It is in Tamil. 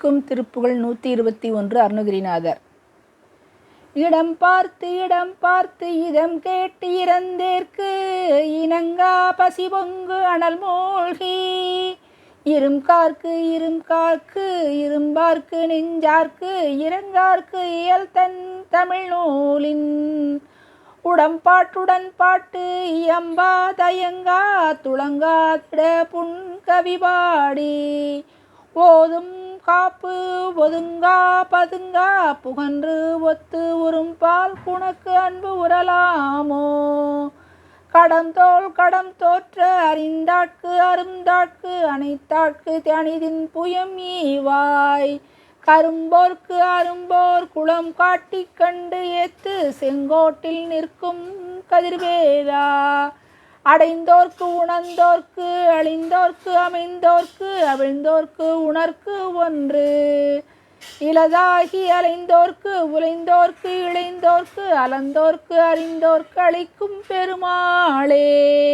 அனைவருக்கும் திருப்புகள் நூற்றி இருபத்தி ஒன்று அருணகிரிநாதர். இடம் பார்த்து இடம் பார்த்து இதம் கேட்டு இறந்தேற்கு இனங்கா பசி பொங்கு அனல் மூழ்கி. இரும்கார்க்கு இரும்கார்க்கு இரும்பார்க்கு நெஞ்சார்க்கு இறங்கார்க்கு இயல் தன் தமிழ் நூலின். உடம்பாட்டுடன் பாட்டு இயம்பா தயங்கா துளங்காதிட புன் பாடி. ஓதும் காப்பு ஒதுங்கா பதுங்கா புகன்று ஒத்து உறும்பால் குணக்கு அன்பு உரலாமோ கடந்தோள் கடம் தோற்ற அறிந்தாட்கு அருந்தாட்கு அனைத்தாட்கு தனிதின் புயம் ஈவாய். கரும்போர்க்கு அரும்போர் குளம் காட்டிக் கண்டு ஏத்து செங்கோட்டில் நிற்கும் கதிர்வேலா அடைந்தோர்க்கு உணர்ந்தோர்க்கு அழிந்தோர்க்கு அமைந்தோர்க்கு அவிழ்ந்தோர்க்கு உணர்க்கு ஒன்று. இலதாகி அலைந்தோர்க்கு உழைந்தோர்க்கு இழைந்தோர்க்கு அலந்தோர்க்கு அறிந்தோர்க்கு அழிக்கும் பெருமாளே.